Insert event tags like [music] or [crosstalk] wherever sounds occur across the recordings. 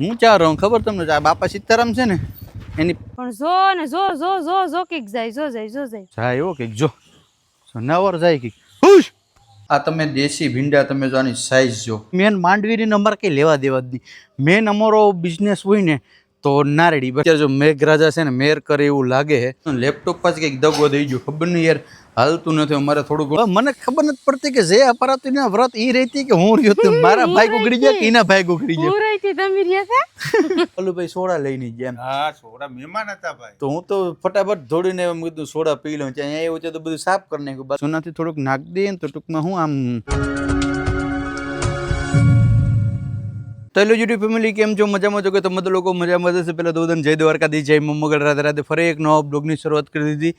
હું ચાર રહું? ખબર તમને આ બાપા સીતારામ છે ને એની પણ જો ને જો જો જો જો કંઈક જાય જો જાય જો જાય. જાય એવો કંઈક જો. સનાવર જાય કંઈક. હુશ! આ તમે દેશી ભીંડા તમે જો આની સાઈઝ જો. મેન માંડવીની અમારે કંઈ લેવા દેવા જ નહીં. મેન અમારો બિઝનેસ હોય ને તો નારેડી અત્યારે જો મેઘરાજા છે ને મેર કરે એવું લાગે છે. લેપટોપ પાસે કંઈક દગો દઈ ગયો. ખબર નહીં યાર હાલતું નથી અમારે થોડું મને ખબર નથી પડતી કે જે અપરાતી ના વ્રત એ રહેતી કે હું રહ્યો તો મારા ભાઈ ઉગડી ગયા કે એના ભાઈ ઉગડી ગયા? હું તમે રહ્યા હતા? ઓલું ભાઈ સોડા લઈને ગયા હા સોડા મહેમાન હતા ભાઈ. તો હું તો ફટાફટ ધોડીને એમ કીધું સોડા પી લઉં ત્યાં એવું છે તો બધું સાફ કરી નાખ્યું. બસ સોનાથી થોડુંક નાખ દઈએ તો ટૂંકમાં હું આમ તો હેલો યુટ્યુબ ફેમિલી કેમ છો? મજામાં છો કે તમે તો લોકો મજામાં જશે પહેલાં તો બધાને જય દ્વારકાથી જય મમ્મગઢ રાધે રાધે. ફરી એક નવા બ્લોગની શરૂઆત કરી દીધી.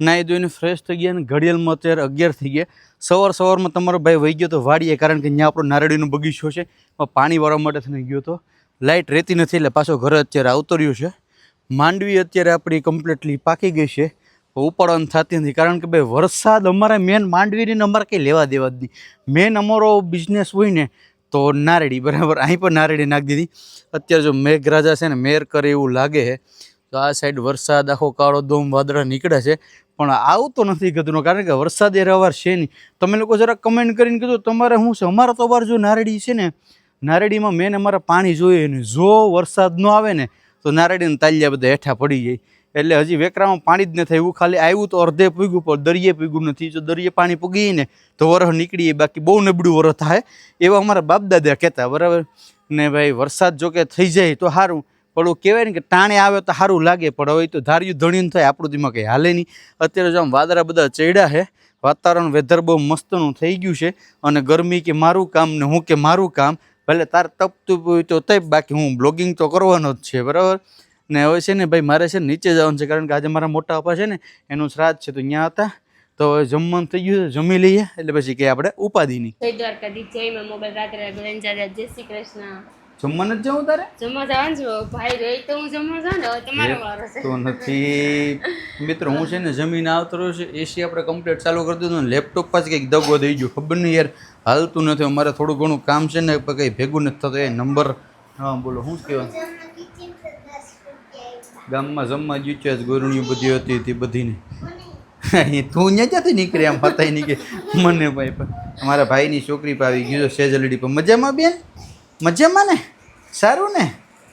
નાહી ધોઈને ફ્રેશ થઈ ગયા અને ઘડિયાળમાં અત્યારે અગિયાર થઈ ગયા. સવાર સવારમાં તમારો ભાઈ વહી ગયો તો વાડીએ, કારણ કે ત્યાં આપણો નારળીનો બગીચો છે. એમાં પાણી વાળવા માટે થઈને ગયો તો. લાઇટ રહેતી નથી એટલે પાછો ઘરે અત્યારે આવતો રહ્યો છે. માંડવી અત્યારે આપણી કમ્પ્લીટલી પાકી ગઈ છે. ઉપાડવાની થતી નથી, કારણ કે ભાઈ વરસાદ અમારે મેન માંડવીની અમારે કંઈ લેવા દેવા જ નહીં. મેન અમારો બિઝનેસ હોય ને તો નારેડી, બરાબર? અહીં પણ નારેડી નાખી દીધી. અત્યારે જો મેઘરાજા છે ને, મેર કરે એવું લાગે છે, તો આ સાઈડ વરસાદ, આખો કાળો દોમ, વાદળા નીકળે છે. પણ આવતો નથી ગધનો કારણ કે વરસાદ એ રવાર છે નહીં. તમે લોકો જરા કમેન્ટ કરીને કીધું, તમારે શું છે? અમારા તો અવાર જો નારેડી છે ને, નારેડીમાં મેન અમારે પાણી જોઈએ ને જો વરસાદ ન આવે ને, તો નારેડીને તાલ્યા બધા હેઠા પડી જાય. એટલે હજી વેકરામાં પાણી જ નથી એવું ખાલી આવ્યું તો અર્ધે પૂગ્યું, પણ દરિયે પૂગ્યું નથી. જો દરિયે પાણી પૂગી ને તો વરહ નીકળીએ, બાકી બહુ નબળું વરહ થાય. એવા અમારા બાપ દાદા કહેતા, બરાબર? ને ભાઈ, વરસાદ જો કે થઈ જાય તો સારું. પણ એવું કહેવાય ને કે ટાણે આવે તો સારું લાગે, પણ હવે તો ધાર્યું ધણ્યું થાય, આપણું દિમાગ કંઈ હાલે નહીં. અત્યારે જો આમ વાદળા બધા ચડ્યા છે, વાતાવરણ વેધર બહુ મસ્તનું થઈ ગયું છે. અને ગરમી કે મારું કામ ને હું કે મારું કામ, ભલે તાર તપતું તો તપ, બાકી હું બ્લોગિંગ તો કરવાનો જ છે, બરાબર? ને હવે છે ને ભાઈ મારે છે ને નીચે જવાનું છે કારણ કે આજે મારા મોટા પપ્પા છે ને એનું શ્રાદ્ધ છે તો ત્યાં હતા. તો હવે જમવાનું થઈ ગયું જમી લઈએ એટલે પછી કે આપણે ઉપાધિની જય શ્રી કૃષ્ણ. જમવાનું જ જવું તારે? જમવા જવાનું છો ભાઈ રહી તો હું જમવા જાઉં ને તમારો વારો છે. તો નથી. મિત્રો હું છે ને જમીન આવતો રહ્યો છે એસી આપણે કમ્પ્લીટ ચાલુ કરી દીધું ને લેપટોપ પાસે કંઈક દગો થઈ ગયો ખબર નહીં યાર હાલતું નથી અમારે થોડું ઘણું કામ છે ને પણ કંઈ ભેગું નથી થતું. એ નંબર હા બોલો શું કહેવાય ગામમાં જમવા જ છે ગોરણીઓ બધી હતી તે બધીને. અહીં તું અહીંયા ક્યાંથી નીકળી આમ ફતાઈ નીકળે મને ભાઈ પણ. અમારા ભાઈની છોકરી પણ આવી ગયું સેજલડી પણ. મજામાં બેન? મજામાં ને? સારું ને?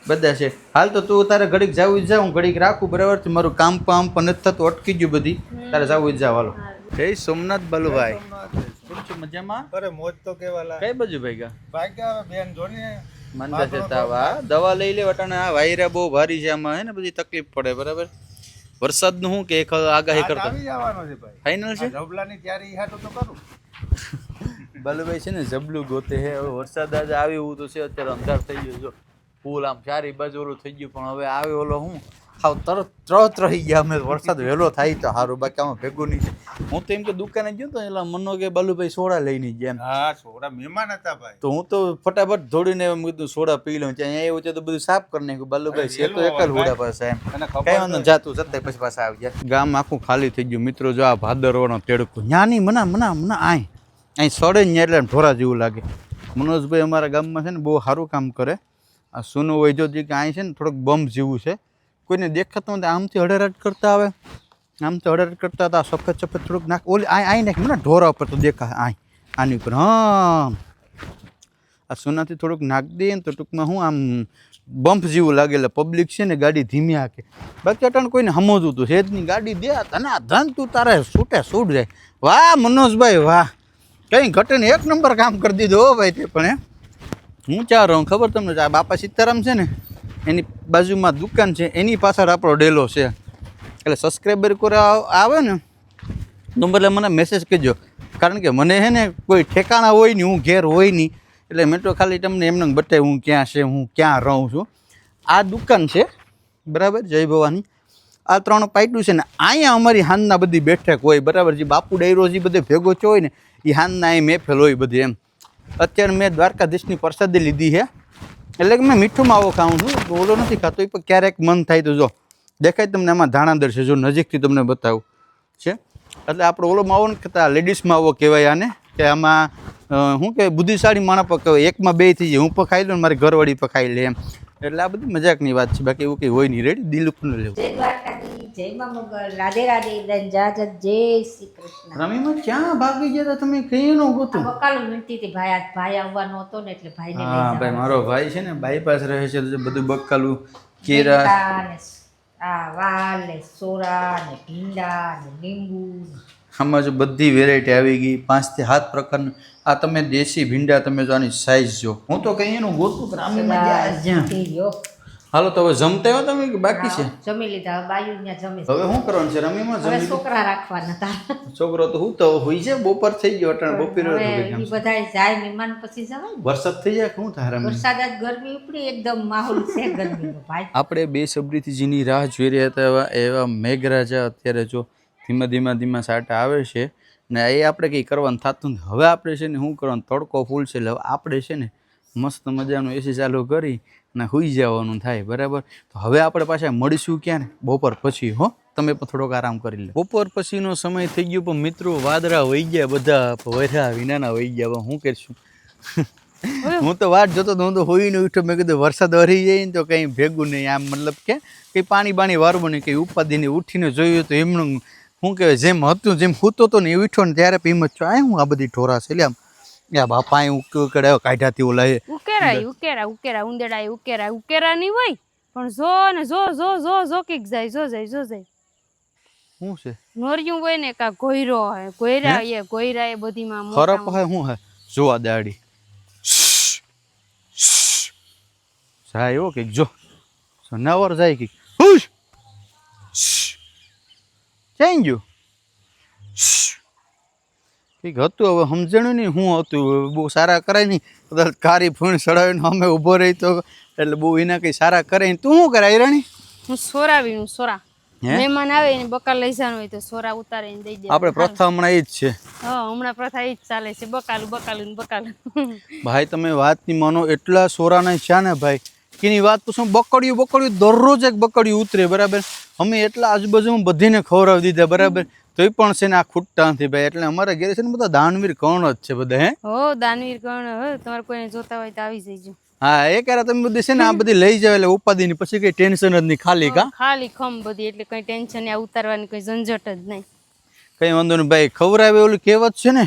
બધા છે. હાલ તો તું તારે ઘડીક જવું જ જા હું ઘડીક રાખું બરાબર? છે મારું કામ પામ પણ નથી થતું અટકી ગયું બધી. તારે જવું જ જા હાલો. જય સોમનાથ બલભાઈ. કેમ છો? મજામાં? અરે મોજ તો કેવા કઈ બાજુ ભાઈ ગયા ભાઈ બેન જોને મંદા છે તાવા. દવા લઈ લે વટાણે. આ વાયરા બહુ ભારી છે આમાં હે ને બધી તકલીફ પડે બરાબર? વરસાદનું શું કે આગાહી કરતો? આવી જવાનો છે ભાઈ. ફાઇનલ છે? આ તૈયારી હાટું તો કરું. [laughs] બાલુભાઈ છે ને જબલું ગોતે હે વરસાદ આજે આવે એવું તો છે અત્યારે અંધાર થઈ ગયો જો. ફૂલ આમ ચારી બાજુ ઓલું થઈ ગયું પણ હવે આવે ઓલો હું? હાવ તરત તરત રહી ગયા અમે વરસાદ વહેલો થાય તો સારું બાકી આમાં ભેગું નહીં હું તો એમ કે દુકાને ગયો તો એટલે મનો કે બાલુભાઈ સોડા લઈને ગયા હા સોડા મહેમાન હતા ભાઈ. તો હું તો ફટાફટ ધોડીને એમ કીધું સોડા પી લઉં. ત્યાં અહીંયા એવું છે તો બધું સાફ કરી નાખ્યું. બાલુભાઈ છે તો એક જ હોડા પાસે એમ. કઈ વાંધો જાતું જતા પછી પાછા આવી ગયા ગામ આખું ખાલી થઈ ગયું. મિત્રો જો આ ભાદરવાનો તેડકો. નાની મના મના મના આય. અહીં સડે ને એટલે ઢોરા જેવું લાગે. મનોજભાઈ અમારા ગામમાં છે ને બહુ સારું કામ કરે. આ સોનું વૈજો જે કે અહીં છે ને થોડુંક બમ્પ જેવું છે. કોઈને દેખાતું નથી આમથી અડેરાટ કરતા આવે. આમથી અડેરાટ કરતા હતા સફેદ સફેદ થોડુંક નાખ ઓલી અહીં નાખ્યું મને ઢોરા ઉપર તો દેખાય. આય, આની ઉપર. હા. આ સોનાથી થોડુંક નાખ દઈએ ને તો ટૂંકમાં હું આમ બમ્પ જેવું લાગે પબ્લિક છે ને ગાડી ધીમી હાકે. બાકી અટાણ કોઈને સમજવું તું હેજની ગાડી દે, તને ધન તું તારે છૂટે છૂટ જાય. વાહ, મનોજભાઈ, વાહ. કંઈ ઘટે ને એક નંબર કામ કરી દીધો હો ભાઈ તે પણ, હે. હું ચાર રહું? ખબર તમને? આ બાપા સીતારામ છે ને, એની બાજુમાં દુકાન છે, એની પાછળ આપણો ડેલો છે. એટલે સબસ્ક્રાઈબર કરવા આવે ને, તો બદલે મને મેસેજ કરજો. કારણ કે મને છે ને કોઈ ઠેકાણા હોય નહીં, હું ઘેર હોય નહીં. એટલે મેં તો ખાલી તમને એમને બતાવ્યું, હું ક્યાં છે, હું ક્યાં રહું છું. આ દુકાન છે, બરાબર, જય ભવાની. આ ત્રણ પાઇટું છે ને, અહીંયા અમારી હાનના બધી બેઠક હોય, બરાબર, જે બાપુ ડાયરો જે બધે ભેગો થયો હોય ને એ હાનના અહીં મેફેલ હોય બધી એમ. અત્યારે મેં દ્વારકાધીશની પ્રસાદી લીધી છે. એટલે કે મેં મીઠું માવો ખાઉં છું. ઓલો નથી ખાતો, એ પણ ક્યારેક મન થાય તો જો. દેખાય તમને આમાં ધાણાદર છે, જો નજીકથી તમને બતાવું. છે? એટલે આપણે ઓલો માવો ને કહેતા લેડીઝ માવો કહેવાય આને, કે આમાં શું કહેવાય, બુદ્ધિશાળી માણસ પણ કહેવાય. એકમાં બે થઈ જાય. હું પણ ખાઈ લઉં મારી ઘરવાળી પણ ખાઈ લે એમ. એટલે આ બધી મજાકની વાત છે. બાકી એવું કંઈ હોય નહીં. રેડી દિલ ઉપર લેવું. જય મા રાધે રાધે બેન જાજત જય શ્રી કૃષ્ણ. રમીમાં ક્યાં ભાગી ગયા હતા તમે? કઈ નો આ ગોતું બકાલું વિનતી હતી ભાઈ આજ ભાઈ આવવાનો હતો ને એટલે ભાઈને લઈ હા ભાઈ મારો ભાઈ છે ને બાયપાસ રહે છે તો બધું બક્કાલું કેરા આ વાલ ને સોરા ને ભીંડા ને લીંબુ ને આમાં જો બધી વેરાયટી આવી ગઈ પાંચથી સાત પ્રકારની. આ તમે દેશી ભીંડા તમે જો આની સાઈઝ જો. હું તો કઈ એનું ગોતું કે હાલો તો હવે જમતા આવ્યો તમે કે બાકી છે? જમી લીધા હવે બાયુ ત્યાં જમી હવે શું કરવાનું છે? રમીમાં હવે જમી છોકરા રાખવાના હતા છોકરો તો હું તો હોય છે બપોર થઈ ગયો અટણ બપોર હવે ઈ બધા જાય મહેમાન પછી જવાય વરસાદ થઈ જાય શું થાય રમી વરસાદ આજ ગરમી ઉપડી એકદમ માહોલ છે ગરમીનો ભાઈ. આપણે બે સબરીથી જેની રાહ જોઈ રહ્યા હતા એવા એવા મેઘરાજા અત્યારે જો ધીમા ધીમા ધીમા સાટા આવે છે ને એ આપણે કંઈ કરવાનું થતું હવે આપણે છે ને શું કરવાનું? તડકો ફૂલ છે એટલે આપણે છે ને મસ્ત મજાનું એસી ચાલુ કરી અને સૂઈ જવાનું થાય બરાબર? તો હવે આપણે પાછા મળીશું ક્યાં ને બપોર પછી હો? તમે પણ થોડોક આરામ કરી લે. બપોર પછીનો સમય થઈ ગયો પણ મિત્રો વાદળા વહી ગયા બધા વૈરા વિનાના વહી ગયા હું કરશું? હું તો વાત જોતો હું તો હોઈને ઉઠ્યો મેં કીધું વરસાદ વરી જાય ને તો કંઈ ભેગું નહીં આમ મતલબ કે કંઈ પાણી બાણી વારવું નહીં કંઈ ઉપાધિને ઉઠીને જોયું તો એમનું શું કહેવાય જેમ હતું જેમ સૂતો હતો ને એ ઉઠ્યો ને ત્યારે પીમ જ આ હું આ બધી ઠોરા છે એટલે આમ યા બાપા અહીં ઉકળાયો કાઢ્યાથી ઓલા એ ઉકેરાય ઉકેરા ઉકેરા ઉંદેડાય ઉકેરા ઉકેરા નહીં હોય પણ જો ને જો જો જો જો કીક જાય જો જાય જો જાય. શું છે? નોરિયું હોય ને કા ગોયરો હોય ગોયરા એ ગોયરા એ બધી માં ખરપ હોય શું હે જોવા દાડી. જાય એવો કંઈક જો. સનાવર જાય કે હુશ! ચાઈ ગયું કંઈક હતું. હવે સમજણું નહીં શું હતું. બહુ સારા કરાય નહીં. કદાચ કારી ફૂણ સડાવીને અમે ઊભો રહી તો એટલે બહુ એના કંઈ સારા કરે નહીં. તું શું કરાય રાણી હું સોરાવી હું સોરા. મહેમાન આવે એને બકાલ લઈ જવાનું હોય તો સોરા ઉતારીને દઈ દે આપણે પ્રથા હમણાં એ જ છે. હા હમણાં પ્રથા એ જ ચાલે છે. બકાલું બકાલું ને બકાલું. ભાઈ તમે વાતની માનો એટલા સોરાના છે ને ભાઈ. કેની વાત પૂછો બકડ્યું બકડ્યું દરરોજ એક બકડ્યું ઉતરે બરાબર? અમે એટલા આજુબાજુમાં બધીને ખવડાવી દીધા બરાબર? તોય પણ છે ને આ ખૂટતા નથી ભાઈ એટલે અમારા ઘેરે છે ને બધા દાનવીર કર્ણ જ છે બધા હે? હો દાનવીર કર્ણ હો તમારે કોઈને જોતા હોય તો આવી જઈજો. હા એ ક્યારે તમે બધી છે ને આ બધી લઈ જાવ એટલે ઉપાધિની પછી કઈ ટેન્શન જ નહીં ખાલી કા? ખાલી ખમ બધી એટલે કઈ ટેન્શન આ ઉતારવાની કોઈ ઝંઝટ જ નહીં. કઈ વાંધો નહીં ભાઈ ખવરાવે ઓલું કહેવત છે ને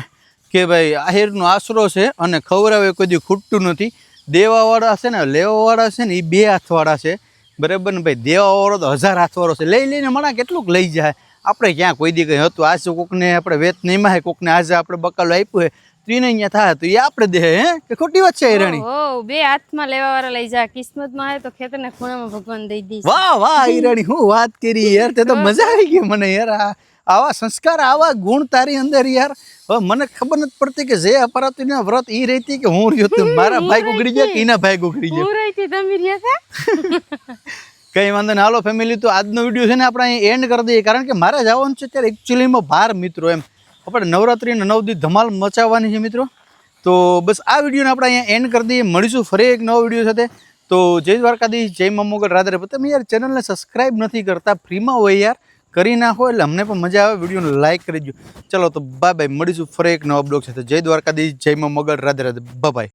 કે ભાઈ આહિરનો આશરો છે અને ખવરાવે કોઈ દી ખૂટતું નથી. દેવાવાળા છે ને લેવાવાળા છે ને એ બે હાથવાળા છે. બરાબર ને ભાઈ દેવાવાળો તો હજાર હાથવાળો છે. લઈ લઈને મણા કેટલુંક લઈ જાય. આપણે ક્યાં કોઈ દી કંઈ હતું. આજે કોકને આપણે વેત નહીં માં કોકને આજે આપણે બકાલો આપ્યું તો એને અહીંયા થાય તો એ આપણે દે હે? કે ખોટી વાત છે હિરાણી? હો બે હાથમાં લેવા વાળા લઈ જા. કિસ્મતમાં આવે તો ખેતરના ખૂણામાં ભગવાન દઈ દઈશ. વાહ વાહ હિરાણી હું વાત કરી યાર તે તો મજા આવી ગઈ મને યાર. આ આવા સંસ્કાર આવા ગુણ તારી અંદર યાર. હવે મને ખબર નથી પડતી કે જે અપરાધી ના વ્રત ઈ રહેતી કે હું રહ્યો મારા ભાઈ ગુગડી ગયા કે એના ભાઈ ગુગડી ગયા? હું રહી તમે રહ્યા [laughs] કઈ વાંધો નહીં. હાલો ફેમિલી તો આજનો વીડિયો છે ને આપણે અહીં એન્ડ કરી દઈએ. કારણ કે મારે જવાનું છે ત્યારે એકચ્યુઅલીમાં બાર મિત્રો એમ. આપણે નવરાત્રિને નવ દી ધમાલ મચાવવાની છે મિત્રો. તો બસ આ વિડીયોને આપણે અહીંયા એન્ડ કરી દઈએ. મળીશું ફરી એક નવો વીડિયો સાથે. તો જય દ્વારકાધીશ, જય મમોગલ રાધે. તમે યાર ચેનલને સબસ્ક્રાઇબ નથી કરતા, ફ્રીમાં હોય યાર. કરી નાખો એટલે અમને પણ મજા આવે. વિડીયોને લાઇક કરી દો ચલો તો બાય બાય મળીશું ફરી એક નવા બ્લોગ સાથે. જય દ્વારકાધીશ, જય મમોગલ રાધે રાધે. બાય